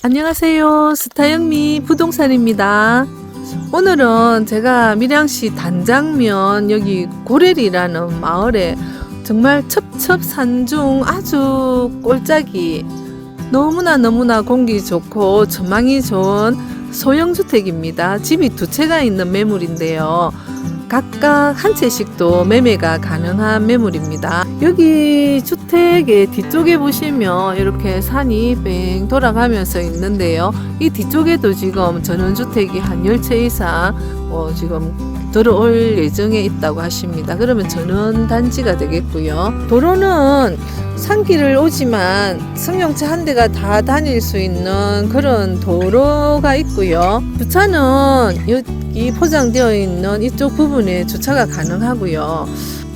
안녕하세요. 스타영미 부동산입니다. 오늘은 제가 밀양시 단장면 여기 고래리라는 마을에 정말 첩첩산중 아주 꼴짝이 너무나 너무나 공기 좋고 전망이 좋은 소형주택입니다. 집이 두 채가 있는 매물인데요. 각각 한 채씩도 매매가 가능한 매물입니다. 여기 주택의 뒤쪽에 보시면 이렇게 산이 뺑 돌아가면서 있는데요. 이 뒤쪽에도 지금 전원주택이 한 10채 이상 어, 지금 들어올 예정에 있다고 하십니다. 그러면 전원 단지가 되겠고요. 도로는 산길을 오지만 승용차 한 대가 다 다닐 수 있는 그런 도로가 있고요. 주차는 여기 포장되어 있는 이쪽 부분에 주차가 가능하고요.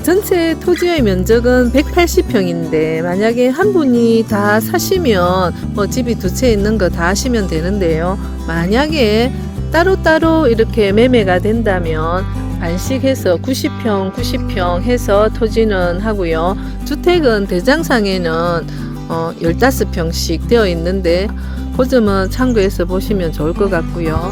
전체 토지의 면적은 180평인데 만약에 한 분이 다 사시면 뭐 집이 두 채 있는 거 다 하시면 되는데요. 만약에 따로따로 이렇게 매매가 된다면 반씩해서 90평, 90평 해서 토지는 하고요. 주택은 대장상에는 어, 15평씩 되어 있는데 그 점은 참고해서 보시면 좋을 것 같고요.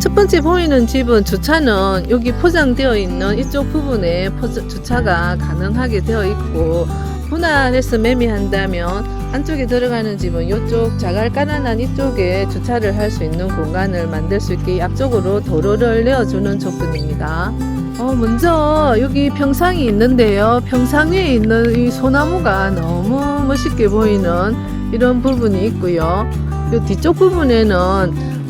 첫 번째 보이는 집은 주차는 여기 포장되어 있는 이쪽 부분에 포- 주차가 가능하게 되어 있고 분할해서 매매한다면 안쪽에 들어가는 집은 이쪽 자갈 깔아난 이쪽에 주차를 할 수 있는 공간을 만들 수 있게 앞쪽으로 도로를 내어주는 조건입니다. 어, 먼저 여기 평상이 있는데요. 평상 위에 있는 이 소나무가 너무 멋있게 보이는 이런 부분이 있고요. 이 뒤쪽 부분에는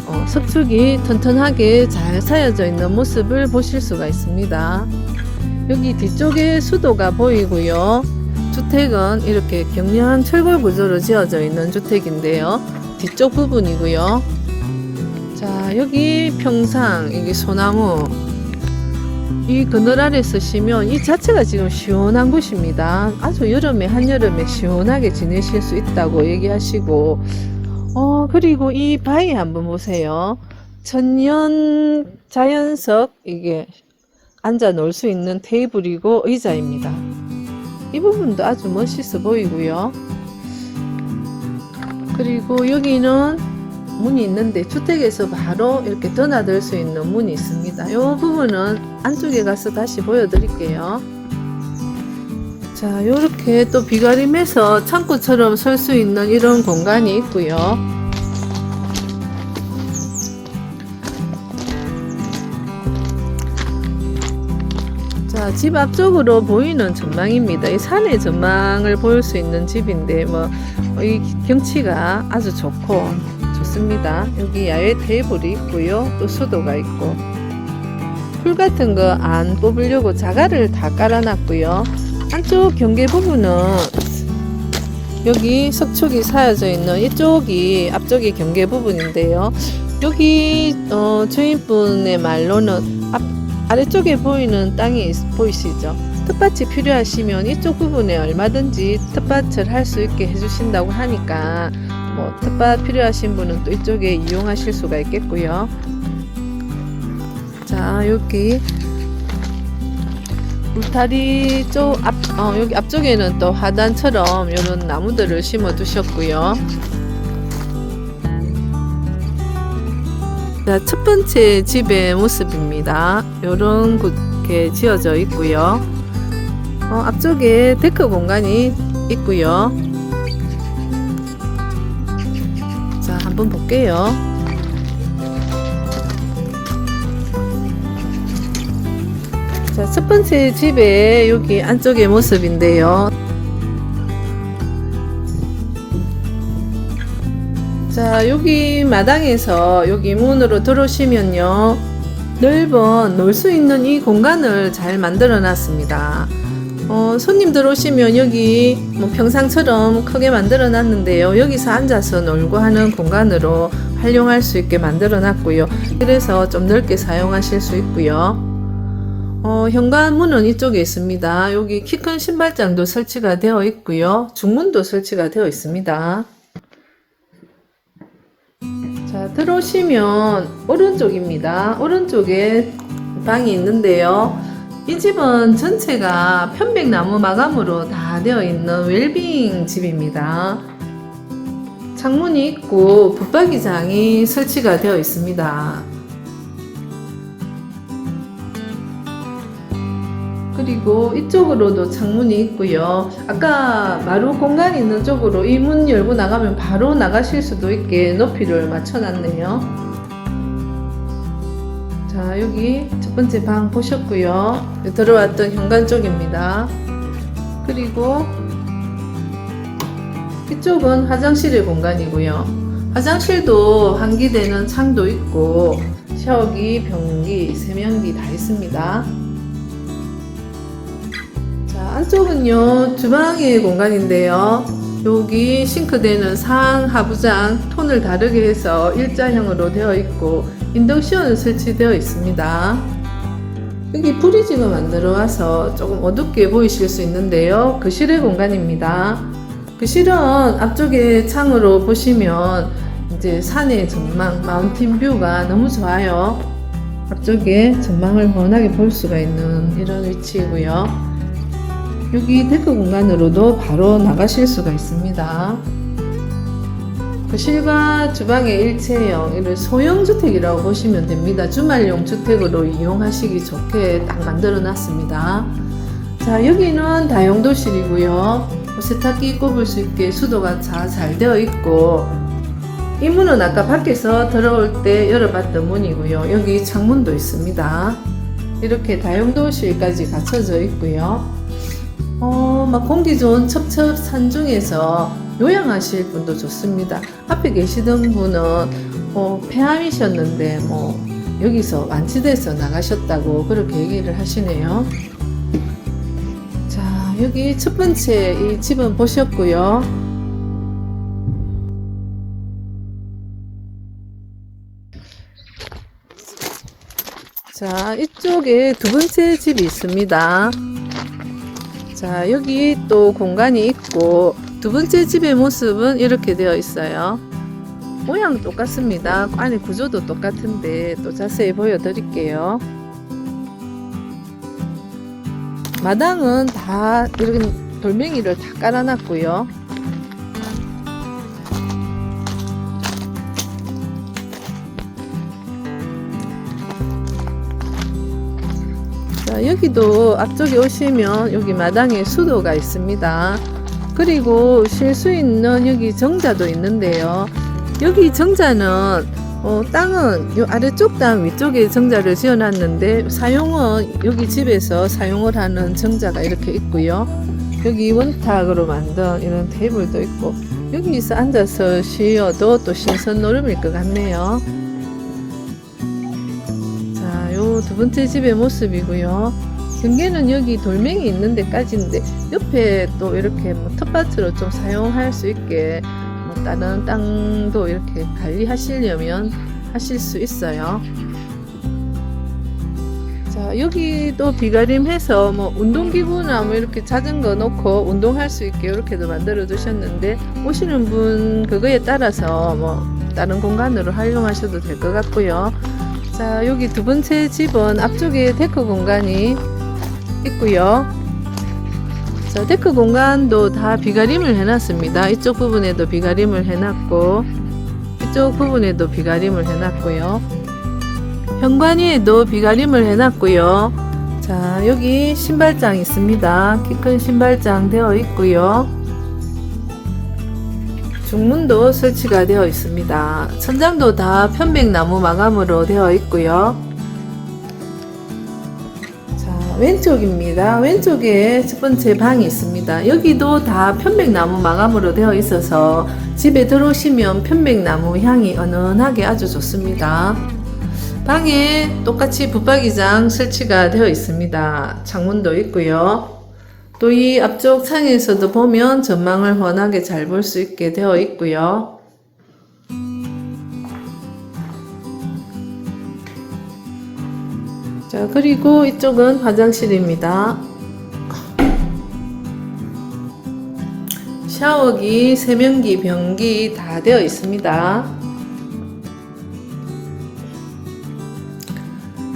어, 석축이 튼튼하게 잘 쌓여져 있는 모습을 보실 수가 있습니다. 여기 뒤쪽에 수도가 보이고요. 주택은 이렇게 경량한 철골 구조로 지어져 있는 주택인데요. 뒤쪽 부분이고요. 자, 여기 평상, 여기 소나무. 이 그늘 아래 쓰시면 이 자체가 지금 시원한 곳입니다. 아주 여름에, 한여름에 시원하게 지내실 수 있다고 얘기하시고, 어, 그리고 이 바위 한번 보세요. 천연 자연석, 이게 앉아 놀수 있는 테이블이고 의자입니다. 이 부분도 아주 멋있어 보이고요. 그리고 여기는 문이 있는데 주택에서 바로 이렇게 드나들 수 있는 문이 있습니다. 이 부분은 안쪽에 가서 다시 보여드릴게요. 자, 이렇게 또 비가림해서 창고처럼 설 수 있는 이런 공간이 있고요. 자, 집 앞쪽으로 보이는 전망입니다. 이 산의 전망을 볼 수 있는 집인데, 뭐, 이 경치가 아주 좋고 좋습니다. 여기 야외 테이블이 있고요. 또 수도가 있고. 풀 같은 거 안 뽑으려고 자갈을 다 깔아놨고요. 한쪽 경계 부분은 여기 석축이 쌓여져 있는 이쪽이 앞쪽이 경계 부분인데요. 여기 어, 주인분의 말로는 앞, 아래쪽에 보이는 땅이 있- 보이시죠? 텃밭이 필요하시면 이쪽 부분에 얼마든지 텃밭을 할 수 있게 해주신다고 하니까 뭐 텃밭 필요하신 분은 또 이쪽에 이용하실 수가 있겠고요. 자 여기 울타리 쪽 앞, 어, 여기 앞쪽에는 또 화단처럼 이런 나무들을 심어 두셨고요. 첫 번째 집의 모습입니다. 요런 곳에 지어져 있고요. 어, 앞쪽에 데크 공간이 있고요. 자, 한번 볼게요. 자, 첫 번째 집의 여기 안쪽의 모습인데요. 자, 여기 마당에서 여기 문으로 들어오시면요. 넓은 놀 수 있는 이 공간을 잘 만들어 놨습니다. 어, 손님 들어오시면 여기 뭐 평상처럼 크게 만들어 놨는데요. 여기서 앉아서 놀고 하는 공간으로 활용할 수 있게 만들어 놨고요. 그래서 좀 넓게 사용하실 수 있고요. 어, 현관문은 이쪽에 있습니다. 여기 키 큰 신발장도 설치가 되어 있고요. 중문도 설치가 되어 있습니다. 자, 들어오시면 오른쪽입니다. 오른쪽에 방이 있는데요. 이 집은 전체가 편백나무 마감으로 다 되어 있는 웰빙 집입니다. 창문이 있고 붙박이장이 설치가 되어 있습니다. 그리고 이쪽으로도 창문이 있고요. 아까 마루 공간 있는 쪽으로 이 문 열고 나가면 바로 나가실 수도 있게 높이를 맞춰놨네요. 자, 여기 첫 번째 방 보셨고요. 들어왔던 현관 쪽입니다. 그리고 이쪽은 화장실의 공간이고요. 화장실도 환기되는 창도 있고 샤워기, 변기, 세면기 다 있습니다. 자, 안쪽은요, 주방의 공간인데요. 여기 싱크대는 상, 하부장, 톤을 다르게 해서 일자형으로 되어 있고, 인덕션은 설치되어 있습니다. 여기 불이 지금 안 들어와서 조금 어둡게 보이실 수 있는데요. 거실의 공간입니다. 거실은 앞쪽에 창으로 보시면 이제 산의 전망, 마운틴 뷰가 너무 좋아요. 앞쪽에 전망을 훤하게 볼 수가 있는 이런 위치이고요. 여기 데크 공간으로도 바로 나가실 수가 있습니다. 거실과 주방의 일체형, 이를 소형 주택이라고 보시면 됩니다. 주말용 주택으로 이용하시기 좋게 딱 만들어 놨습니다. 자, 여기는 다용도실이고요. 세탁기 꼽을 수 있게 수도가 다 잘 되어 있고, 이 문은 아까 밖에서 들어올 때 열어봤던 문이고요. 여기 창문도 있습니다. 이렇게 다용도실까지 갖춰져 있고요. 어, 막 공기 좋은 첩첩 산중에서 요양하실 분도 좋습니다. 앞에 계시던 분은 어, 폐암이셨는데 뭐 여기서 완치돼서 나가셨다고 그렇게 얘기를 하시네요. 자, 여기 첫 번째 이 집은 보셨고요. 자, 이쪽에 두 번째 집이 있습니다. 자, 여기 또 공간이 있고 두 번째 집의 모습은 이렇게 되어 있어요. 모양 똑같습니다. 안에 구조도 똑같은데 또 자세히 보여드릴게요. 마당은 다 이런 돌멩이를 다 깔아놨고요. 자, 여기도 앞쪽에 오시면 여기 마당에 수도가 있습니다. 그리고 쉴 수 있는 여기 정자도 있는데요. 여기 정자는 어, 땅은 요 아래쪽 땅 위쪽에 정자를 지어놨는데 사용은 여기 집에서 사용을 하는 정자가 이렇게 있고요. 여기 원탁으로 만든 이런 테이블도 있고 여기서 앉아서 쉬어도 또 신선 노름일 것 같네요. 자, 요 두 번째 집의 모습이고요. 경계는 여기 돌멩이 있는 데까지인데 옆에 또 이렇게 뭐 텃밭으로 좀 사용할 수 있게 뭐 다른 땅도 이렇게 관리하시려면 하실 수 있어요. 자, 여기도 비가림해서 뭐 운동기구나 뭐 이렇게 자전거 놓고 운동할 수 있게 이렇게도 만들어 두셨는데 오시는 분 그거에 따라서 뭐 다른 공간으로 활용하셔도 될 것 같고요. 자, 여기 두 번째 집은 앞쪽에 데크 공간이 있고요. 자, 데크 공간도 다 비가림을 해놨습니다. 이쪽 부분에도 비가림을 해놨고, 이쪽 부분에도 비가림을 해놨고요. 현관위에도 비가림을 해놨고요. 자, 여기 신발장 있습니다. 키 큰 신발장 되어 있고요. 중문도 설치가 되어 있습니다. 천장도 다 편백나무 마감으로 되어 있고요. 자, 왼쪽입니다. 왼쪽에 첫 번째 방이 있습니다. 여기도 다 편백나무 마감으로 되어 있어서 집에 들어오시면 편백나무 향이 은은하게 아주 좋습니다. 방에 똑같이 붙박이장 설치가 되어 있습니다. 창문도 있고요. 또 이 앞쪽 창에서도 보면 전망을 훤하게 잘 볼 수 있게 되어 있고요. 자, 그리고 이쪽은 화장실입니다. 샤워기, 세면기, 변기 다 되어 있습니다.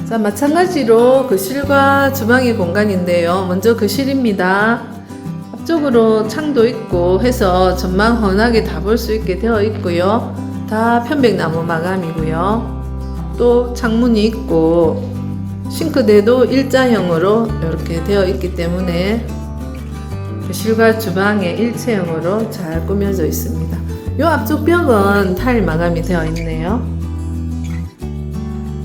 자, 마찬가지로 거실과 주방의 공간인데요. 먼저 거실입니다. 앞쪽으로 창도 있고 해서 전망 훤하게 다 볼 수 있게 되어 있고요. 다 편백나무 마감이고요. 또 창문이 있고 싱크대도 일자형으로 이렇게 되어 있기 때문에 거실과 주방에 일체형으로 잘 꾸며져 있습니다. 이 앞쪽 벽은 타일 마감이 되어 있네요.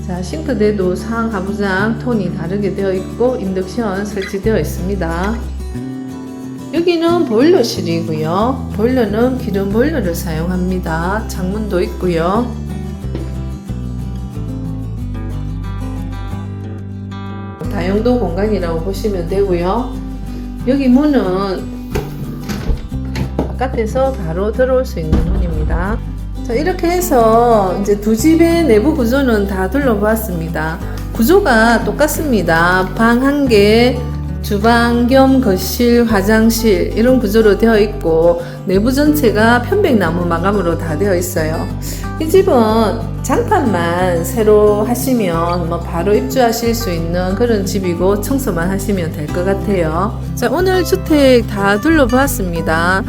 자, 싱크대도 상 하부장 톤이 다르게 되어 있고 인덕션 설치되어 있습니다. 여기는 보일러실이고요. 보일러는 기름 보일러를 사용합니다. 창문도 있고요. 다용도 공간이라고 보시면 되고요. 여기 문은 바깥에서 바로 들어올 수 있는 문입니다. 자, 이렇게 해서 이제 두 집의 내부 구조는 다 둘러보았습니다. 구조가 똑같습니다. 방 한 개, 주방 겸 거실, 화장실 이런 구조로 되어 있고 내부 전체가 편백나무 마감으로 다 되어 있어요. 이 집은 장판만 새로 하시면 뭐 바로 입주하실 수 있는 그런 집이고 청소만 하시면 될 것 같아요. 자, 오늘 주택 다 둘러보았습니다.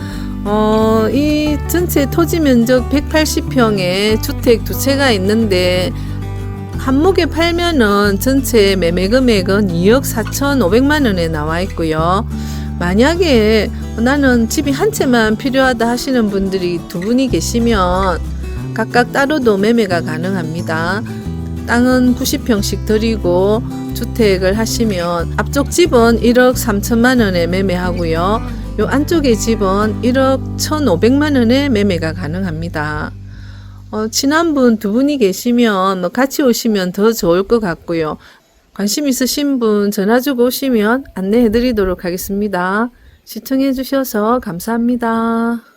어, 이 전체 토지 면적 180평에 주택 두 채가 있는데 한목에 팔면은 전체 매매 금액은 2억 4천5백만 원에 나와 있고요. 만약에 나는 집이 한 채만 필요하다 하시는 분들이 두 분이 계시면 각각 따로도 매매가 가능합니다. 땅은 90평씩 드리고 주택을 하시면 앞쪽 집은 1억 3천만 원에 매매하고요. 요 안쪽의 집은 1억 1,500만 원에 매매가 가능합니다. 어, 친한 분 두 분이 계시면 뭐 같이 오시면 더 좋을 것 같고요. 관심 있으신 분 전화 주고 오시면 안내해 드리도록 하겠습니다. 시청해 주셔서 감사합니다.